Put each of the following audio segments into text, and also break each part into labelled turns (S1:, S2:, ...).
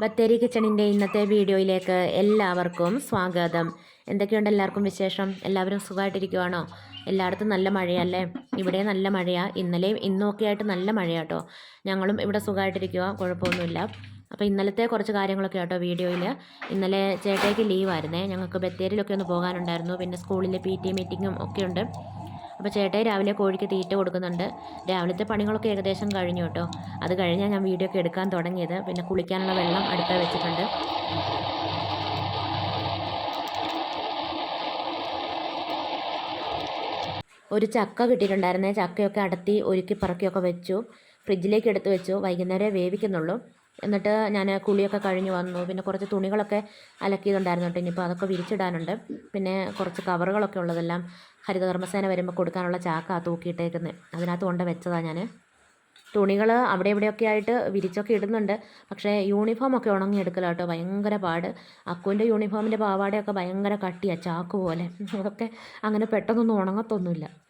S1: ബത്തേരി കിച്ചണിന്റെ ഇന്നത്തെ വീഡിയോയിലേക്ക് എല്ലാവർക്കും സ്വാഗതം. എന്തൊക്കെയുണ്ട് എല്ലാവർക്കും വിശേഷം? എല്ലാവരും സുഖമായിട്ടിരിക്കുവാണോ? എല്ലായിടത്തും നല്ല മഴയല്ലേ? ഇവിടെ നല്ല മഴയാണ് ഇന്നലെയും ഇന്നും ഒക്കെ ആയിട്ട് നല്ല മഴയാട്ടോ ഞങ്ങളും ഇവിടെ സുഖമായിട്ടിരിക്കുക കുഴപ്പമൊന്നുമില്ല. അപ്പോൾ ഇന്നലത്തെ കുറച്ച് കാര്യങ്ങളൊക്കെ ആട്ടോ വീഡിയോയിൽ ഇന്നലെ ചേട്ടയ്ക്ക് ലീവായിരുന്നേ. ഞങ്ങൾക്ക് ബത്തേരിയിലൊക്കെ ഒന്ന് പോകാനുണ്ടായിരുന്നു. പിന്നെ സ്കൂളിലെ പി ടി മീറ്റിങ്ങും ഒക്കെ ഉണ്ട്. അപ്പോൾ ചേട്ടൻ രാവിലെ കോഴിക്ക് തീറ്റ കൊടുക്കുന്നുണ്ട്. രാവിലത്തെ പണികളൊക്കെ ഏകദേശം കഴിഞ്ഞു കേട്ടോ. അത് കഴിഞ്ഞാൽ ഞാൻ വീഡിയോ ഒക്കെ എടുക്കാൻ തുടങ്ങിയത്. പിന്നെ കുളിക്കാനുള്ള വെള്ളം അടുത്ത വെച്ചിട്ടുണ്ട്. ഒരു ചക്ക കിട്ടിയിട്ടുണ്ടായിരുന്നേ. ചക്കയൊക്കെ അടത്തി ഒരുക്കി പറക്കിയൊക്കെ വെച്ചു. ഫ്രിഡ്ജിലേക്ക് എടുത്ത് വെച്ചു. വൈകുന്നേരം വേവിക്കുന്നുള്ളൂ. എന്നിട്ട് ഞാൻ കുളിയൊക്കെ കഴിഞ്ഞ് വന്നു. പിന്നെ കുറച്ച് തുണികളൊക്കെ അലക്കിയതുണ്ടായിരുന്നു കേട്ടോ. ഇനിയിപ്പോൾ അതൊക്കെ വിരിച്ചിടാനുണ്ട്. പിന്നെ കുറച്ച് കവറുകളൊക്കെ ഉള്ളതെല്ലാം ഹരിതകർമ്മസേന വരുമ്പോൾ കൊടുക്കാനുള്ള ചാക്ക തൂക്കിയിട്ടേക്കുന്നത് അതിനകത്ത് കൊണ്ട് വെച്ചതാണ് ഞാൻ തുണികൾ അവിടെ ഇവിടെയൊക്കെ ആയിട്ട് വിരിച്ചൊക്കെ ഇടുന്നുണ്ട്. പക്ഷേ യൂണിഫോമൊക്കെ ഉണങ്ങിയെടുക്കല കേട്ടോ. ഭയങ്കര പാട്. അക്കുവിന്റെ യൂണിഫോമിന്റെ പാവാടയൊക്കെ ഭയങ്കര കട്ടിയാണ് ചാക്ക് പോലെ. അതൊക്കെ അങ്ങനെ പെട്ടെന്നൊന്നും ഉണങ്ങത്തൊന്നുമില്ല.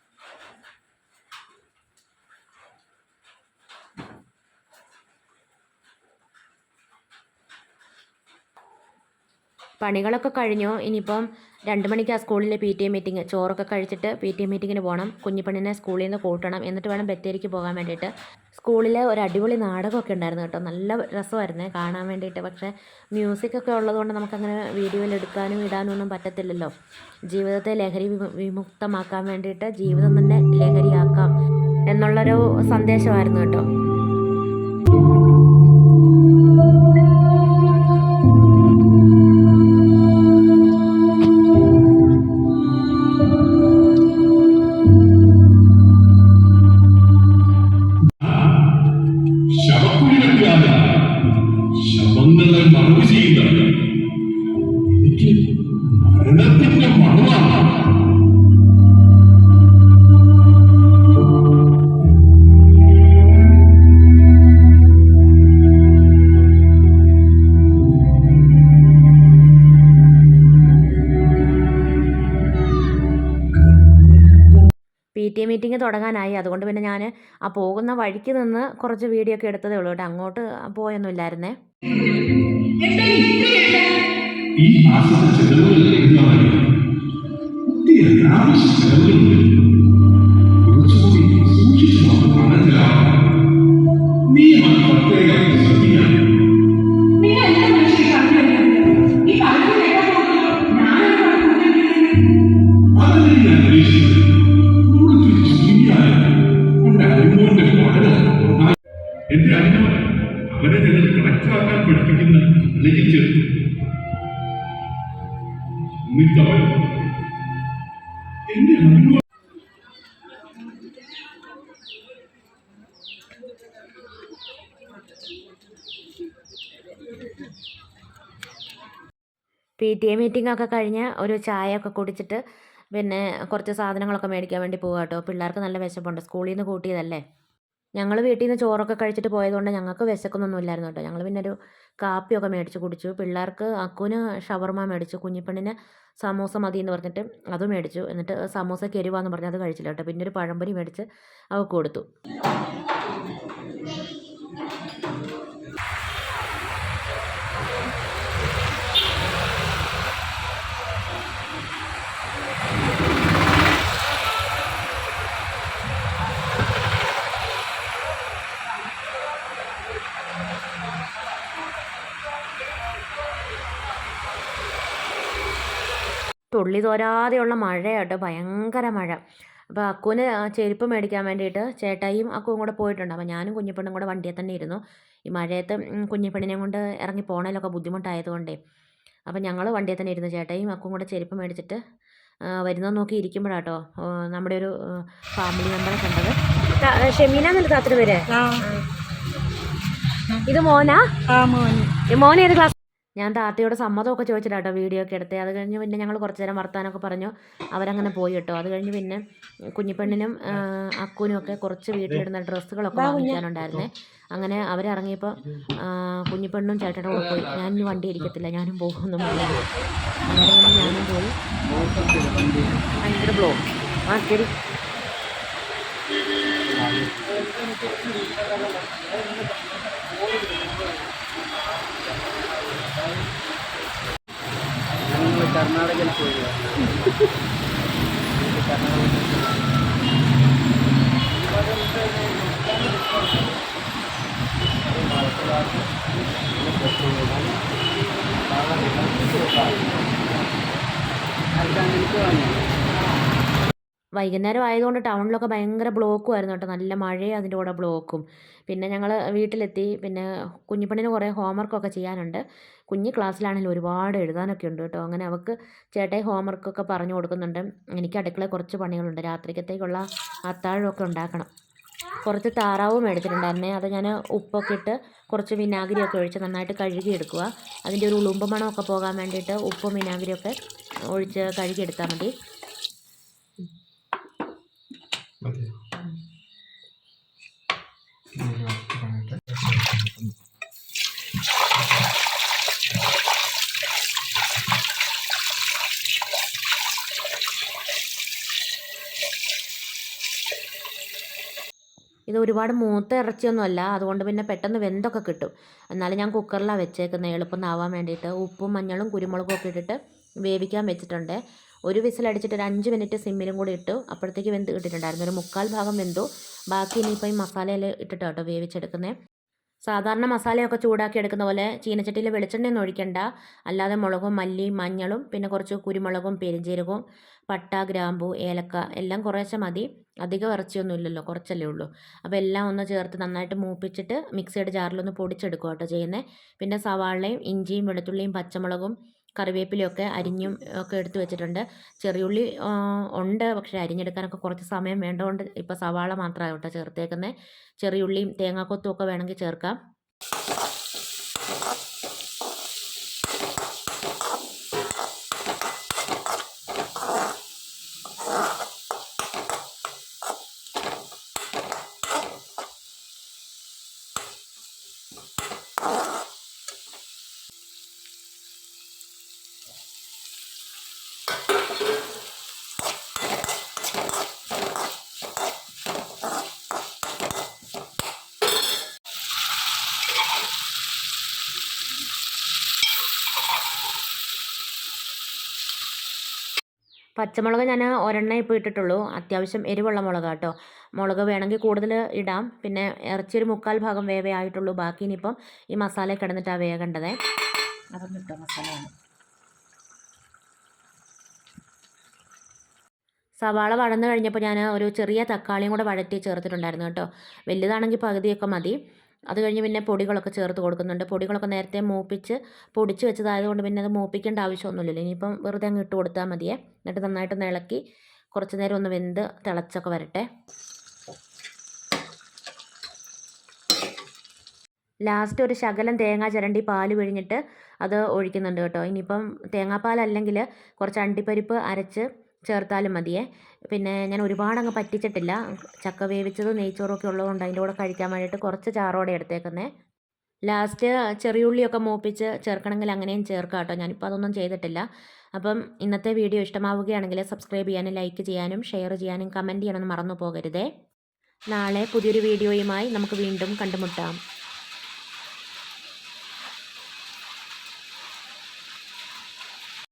S1: പണികളൊക്കെ കഴിഞ്ഞു. ഇനിയിപ്പം രണ്ട് മണിക്ക് ആ സ്കൂളിലെ പി ടി എ മീറ്റിംഗ്. ചോറൊക്കെ കഴിച്ചിട്ട് പി ടി എ മീറ്റിങ്ങിന് പോകണം കുഞ്ഞിപ്പെണ്ണിനെ സ്കൂളിൽ നിന്ന് കൂട്ടണം. എന്നിട്ട് വേണം ബത്തേരിക്ക് പോകാൻ വേണ്ടിയിട്ട്. സ്കൂളിൽ ഒരു അടിപൊളി നാടകമൊക്കെ ഉണ്ടായിരുന്നു കേട്ടോ. നല്ല രസമായിരുന്നേ കാണാൻ വേണ്ടിയിട്ട്. പക്ഷേ മ്യൂസിക്കൊക്കെ ഉള്ളതുകൊണ്ട് നമുക്കങ്ങനെ വീഡിയോയിൽ എടുക്കാനും ഇടാനും ഒന്നും പറ്റത്തില്ലല്ലോ. ജീവിതത്തെ ലഹരി വിമുക്തമാക്കാൻ വേണ്ടിയിട്ട് ജീവിതം തന്നെ ലഹരിയാക്കാം എന്നുള്ളൊരു സന്ദേശമായിരുന്നു കേട്ടോ. ടി എ മീറ്റിംഗ് തുടങ്ങാനായി. അതുകൊണ്ട് പിന്നെ ഞാൻ ആ പോകുന്ന വഴിക്ക് നിന്ന് കുറച്ച് വീഡിയോ ഒക്കെ എടുത്തതേ ഉള്ളൂ കേട്ടോ. അങ്ങോട്ട് പോയൊന്നും ഇല്ലായിരുന്നേ
S2: ഈ ചെലവുകൾ കുറച്ചുകൂടി സൂക്ഷിച്ചു മനസ്സിലാവും നീ അത് പ്രത്യേകം ശ്രദ്ധിക്കണം
S3: മനുഷ്യരെ
S2: എന്റെ
S1: പി ടി എ മീറ്റിംഗ് ഒക്കെ കഴിഞ്ഞ് ഒരു ചായ ഒക്കെ കുടിച്ചിട്ട് പിന്നെ കുറച്ച് സാധനങ്ങളൊക്കെ മേടിക്കാൻ വേണ്ടി പോകാം കേട്ടോ പിള്ളേർക്ക് നല്ല വിശപ്പുണ്ട്. സ്കൂളിൽ നിന്ന് കൂട്ടിയതല്ലേ? ഞങ്ങൾ വീട്ടിൽ നിന്ന് ചോറൊക്കെ കഴിച്ചിട്ട് പോയതുകൊണ്ട് ഞങ്ങൾക്ക് വിശക്കുന്നൊന്നും ഇല്ലായിരുന്നു കേട്ടോ. ഞങ്ങൾ പിന്നെ ഒരു കാപ്പിയൊക്കെ മേടിച്ച് കുടിച്ചു. പിള്ളേർക്ക് അക്കുവിന് ഷവർമ മേടിച്ചു. കുഞ്ഞിപ്പെണ്ണിന് സമൂസ മതി എന്ന് പറഞ്ഞിട്ട് അത് മേടിച്ചു. എന്നിട്ട് സമൂസയ്ക്ക് എരിവാന്ന് പറഞ്ഞ് അത് കഴിച്ചില്ല കേട്ടോ. പിന്നെ ഒരു പഴംപൊരി മേടിച്ച് അവൾക്ക് കൊടുത്തു. തുള്ളി തോരാതെയുള്ള മഴയാട്ടോ ഭയങ്കര മഴ. അപ്പോൾ അക്കുവിന് ചെരുപ്പ് മേടിക്കാൻ വേണ്ടിയിട്ട് ചേട്ടായിയും അക്കുവും കൂടെ പോയിട്ടുണ്ട്. അപ്പോൾ ഞാനും കുഞ്ഞിപ്പെണ്ണും കൂടെ വണ്ടിയിൽ തന്നെ ഇരുന്നു. ഈ മഴയത്ത് കുഞ്ഞിപ്പെണ്ണിനെ കൊണ്ട് ഇറങ്ങി പോണതിലൊക്കെ ബുദ്ധിമുട്ടായതുകൊണ്ടേ. അപ്പോൾ ഞങ്ങൾ വണ്ടിയിൽ തന്നെ ഇരുന്നു ചേട്ടായിയും അക്കും കൂടെ ചെരുപ്പ് മേടിച്ചിട്ട് വരുന്നത് നോക്കി ഇരിക്കുമ്പോഴാട്ടോ നമ്മുടെ ഒരു ഫാമിലി മെമ്പറെ കണ്ടത്. ഷെമീന എന്നല്ല താത്തിന് പേര്? ഇത് മോനെ? മോൻ ഏത് ക്ലാസ് ഞാൻ താത്തയോട് സമ്മതമൊക്കെ ചോദിച്ചില്ല കേട്ടോ വീഡിയോ ഒക്കെ എടുത്തേ. അത് കഴിഞ്ഞ് പിന്നെ ഞങ്ങൾ കുറച്ച് നേരം വർത്താനമൊക്കെ പറഞ്ഞു. അവരങ്ങനെ പോയി കേട്ടോ. അത് കഴിഞ്ഞ് പിന്നെ കുഞ്ഞിപ്പെണ്ണിനും അക്കുനും അക്കുവിനും ഒക്കെ കുറച്ച് വീട്ടിലിടുന്ന ഡ്രസ്സുകളൊക്കെ വാങ്ങിക്കാനുണ്ടായിരുന്നേ. അങ്ങനെ അവരിറങ്ങിയപ്പോൾ കുഞ്ഞിപ്പെണ്ണും ചേട്ടനും കൂടെ പോയി. ഞാൻ വണ്ടി ഇരിക്കത്തില്ല. ഞാനും പോകുന്നു അങ്ങനെ ഞാനും പോയി. ഭയങ്കര ബ്ലോ ആ ശരി. വൈകുന്നേരം ആയതുകൊണ്ട് ടൗണിലൊക്കെ ഭയങ്കര ബ്ലോക്കും ആയിരുന്നു കേട്ടോ. നല്ല മഴയും അതിന്റെ കൂടെ ബ്ലോക്കും. പിന്നെ ഞങ്ങൾ വീട്ടിലെത്തി. പിന്നെ കുഞ്ഞിപ്പണ്ണിന് കുറേ ഹോംവർക്കൊക്കെ ചെയ്യാനുണ്ട്. കുഞ്ഞ് ക്ലാസ്സിലാണെങ്കിലും ഒരുപാട് എഴുതാനൊക്കെ ഉണ്ട് കേട്ടോ. അങ്ങനെ അവൾക്ക് ചേട്ടായി ഹോംവർക്കൊക്കെ പറഞ്ഞു കൊടുക്കുന്നുണ്ട്. എനിക്ക് അടുക്കള കുറച്ച് പണികളുണ്ട്. രാത്രിക്കത്തേക്കുള്ള അത്താഴമൊക്കെ ഉണ്ടാക്കണം. കുറച്ച് താറാവ് മേടിച്ചിട്ടുണ്ടായിരുന്നേ അത് ഞാൻ ഉപ്പൊക്കെ ഇട്ട് കുറച്ച് വിനാഗിരിയൊക്കെ ഒഴിച്ച് നന്നായിട്ട് കഴുകി എടുക്കുക അതിന്റെ ഒരു ഉളുമ്പ് മണമൊക്കെ പോകാൻ വേണ്ടിയിട്ട് ഉപ്പും വിനാഗിരിയൊക്കെ ഒഴിച്ച് കഴുകിയെടുത്താൽ മതി. ഇത് ഒരുപാട് മൂത്ത ഇറച്ചിയൊന്നുമല്ല. അതുകൊണ്ട് പിന്നെ പെട്ടെന്ന് വെന്തൊക്കെ കിട്ടും. എന്നാലും ഞാൻ കുക്കറിലാണ് വെച്ചേക്കുന്നത് എളുപ്പം ആവാൻ വേണ്ടിയിട്ട് ഉപ്പും മഞ്ഞളും കുരുമുളകും ഒക്കെ ഇട്ടിട്ട് വേവിക്കാൻ വെച്ചിട്ടുണ്ട്. ഒരു വിസിലടിച്ചിട്ട് ഒരു അഞ്ച് മിനിറ്റ് സിമ്മിലും കൂടി ഇട്ടു. അപ്പോഴത്തേക്ക് വെന്ത് കിട്ടിയിട്ടുണ്ടായിരുന്നു. ഒരു മുക്കാൽ ഭാഗം വെന്തു. ബാക്കി ഇനിയിപ്പോൾ ഈ മസാലയിൽ ഇട്ടിട്ടോ കേട്ടോ വേവിച്ചെടുക്കുന്നത് സാധാരണ മസാലയൊക്കെ ചൂടാക്കി എടുക്കുന്ന പോലെ ചീനച്ചട്ടിയിൽ വെളിച്ചെണ്ണയൊന്നും ഒഴിക്കണ്ട. അല്ലാതെ മുളകും മല്ലിയും മഞ്ഞളും പിന്നെ കുറച്ച് കുരുമുളകും പെരിഞ്ജീരകവും പട്ട ഗ്രാമ്പു ഏലക്ക എല്ലാം കുറേശ്ശെ മതി. അധികം ഇറച്ചിയൊന്നും ഇല്ലല്ലോ കുറച്ചല്ലേ ഉള്ളൂ. അപ്പോൾ എല്ലാം ഒന്ന് ചേർത്ത് നന്നായിട്ട് മൂപ്പിച്ചിട്ട് മിക്സിയുടെ ജാറിലൊന്ന് പൊടിച്ചെടുക്കുക കേട്ടോ ചെയ്യുന്നത് പിന്നെ സവാളയും ഇഞ്ചിയും വെളുത്തുള്ളിയും പച്ചമുളകും കറിവേപ്പിലൊക്കെ അരിഞ്ഞും ഒക്കെ എടുത്ത് വെച്ചിട്ടുണ്ട്. ചെറിയുള്ളി ഉണ്ട്. പക്ഷേ അരിഞ്ഞെടുക്കാനൊക്കെ കുറച്ച് സമയം വേണ്ടതുകൊണ്ട് ഇപ്പോൾ സവാള മാത്രമാണ് കേട്ടോ ചേർത്തേക്കുന്നത് ചെറിയുള്ളിയും തേങ്ങാക്കൊത്തും ഒക്കെ വേണമെങ്കിൽ ചേർക്കാം. പച്ചമുളക് ഞാൻ ഒരെണ്ണേ ഇപ്പോൾ ഇട്ടിട്ടുള്ളൂ. അത്യാവശ്യം എരിവുള്ള മുളക് കേട്ടോ മുളക് വേണമെങ്കിൽ കൂടുതൽ ഇടാം. പിന്നെ ഇറച്ചി ഒരു മുക്കാൽ ഭാഗം വേവേ ആയിട്ടുള്ളൂ. ബാക്കി ഇനിയിപ്പം ഈ മസാല കിടന്നിട്ടാണ് വേകേണ്ടത്. അതൊന്നും ഇട്ടോ മസാലയാണ്. സവാള വഴന്നു കഴിഞ്ഞപ്പോൾ ഞാൻ ഒരു ചെറിയ തക്കാളിയും കൂടെ വഴറ്റി ചേർത്തിട്ടുണ്ടായിരുന്നു കേട്ടോ. വലുതാണെങ്കിൽ പകുതിയൊക്കെ മതി. അത് കഴിഞ്ഞ് പിന്നെ പൊടികളൊക്കെ ചേർത്ത് കൊടുക്കുന്നുണ്ട്. പൊടികളൊക്കെ നേരത്തെ മൂപ്പിച്ച് പൊടിച്ച് വെച്ചതായതുകൊണ്ട് പിന്നെ അത് മൂപ്പിക്കേണ്ട ആവശ്യമൊന്നുമില്ലല്ലോ. ഇനിയിപ്പം വെറുതെ അങ്ങ് ഇട്ട് കൊടുത്താൽ മതിയേ. എന്നിട്ട് നന്നായിട്ടൊന്ന് ഇളക്കി കുറച്ച് നേരം ഒന്ന് വെന്ത് തിളച്ചൊക്കെ വരട്ടെ. ലാസ്റ്റ് ഒരു ശകലം തേങ്ങ ചിരണ്ടി പാൽ പിഴിഞ്ഞിട്ട് അത് ഒഴിക്കുന്നുണ്ട് കേട്ടോ. ഇനിയിപ്പം തേങ്ങാപ്പാലല്ലെങ്കിൽ കുറച്ച് അണ്ടിപ്പരിപ്പ് അരച്ച് ചേർത്താലും മതിയേ. പിന്നെ ഞാൻ ഒരുപാട് അങ്ങ് പറ്റിച്ചിട്ടില്ല. ചക്ക വേവിച്ചതും നെയ്ച്ചോറും ഒക്കെ ഉള്ളതുകൊണ്ട് അതിന്റെ കൂടെ കഴിക്കാൻ വേണ്ടിയിട്ട് കുറച്ച് ചാറോടെ എടുത്തേക്കുന്നേ. ലാസ്റ്റ് ചെറിയുള്ളിയൊക്കെ മൂപ്പിച്ച് ചേർക്കണമെങ്കിൽ അങ്ങനെയും ചേർക്കാം കേട്ടോ. ഞാനിപ്പോൾ അതൊന്നും ചെയ്തിട്ടില്ല. അപ്പം ഇന്നത്തെ വീഡിയോ ഇഷ്ടമാവുകയാണെങ്കിൽ സബ്സ്ക്രൈബ് ചെയ്യാനും ലൈക്ക് ചെയ്യാനും ഷെയർ ചെയ്യാനും കമന്റ് ചെയ്യാനൊന്നും മറന്നു പോകരുതേ. നാളെ പുതിയൊരു വീഡിയോയുമായി നമുക്ക് വീണ്ടും കണ്ടുമുട്ടാം.